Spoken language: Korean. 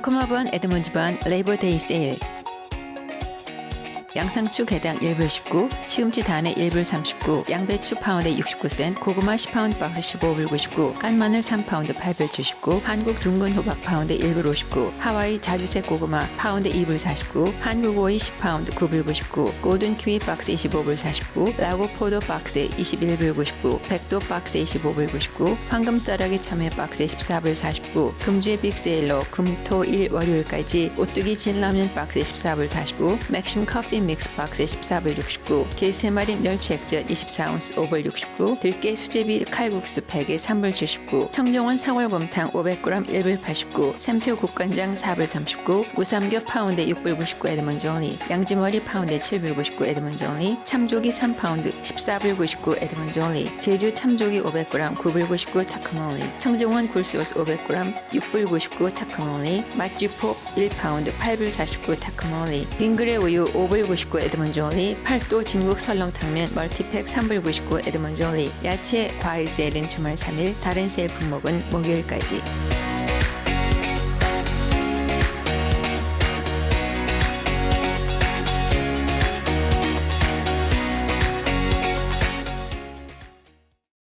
달콤 화분 에드먼즈 반 레이블 데이 세일. 양상추 개당 1불 19, 시금치 단에 1불 39, 양배추 파운드에 69센, 고구마 10파운드 박스 15불 99, 깐마늘 3파운드 8불 79, 한국 둥근 호박 파운드 1불 59, 하와이 자주색 고구마 파운드 2불 49, 한국 오이 10파운드 9불 99, 고든 키위 박스 25불 49, 라고 포도 박스 21불 99, 백도 박스 25불 99, 황금 쌀하기 참외 박스 14불 49, 금주의 빅세일러 금토 일 월요일까지 오뚜기 진라면 박스 14불 49, 맥심 커피 믹스 박스 14불 69, 게 3마리 멸치 액젓 24온스 5불 69, 들깨 수제비 칼국수 팩에 3불 79, 청정원 사골곰탕 500g 1불 89, 샘표 국간장 4불 39, 우삼겹 파운드에 6불 99 에드먼 존리, 양지머리 파운드에 7불 99 에드먼 존리, 참조기 3파운드 14불 99 에드먼 존리, 제주 참조기 500g 9불 99 타크몰리, 청정원 굴소스 500g 6불 99 타크몰리, 맛쥐포 1파운드 8불 49 타크몰리, 빙그레 우유 5불 99 에드먼 존리, 팔도 진국 설렁탕면 멀티팩 3불 99 에드먼 존리, 야채 과일 세일은 주말 3일, 다른 세일 품목은 목요일까지.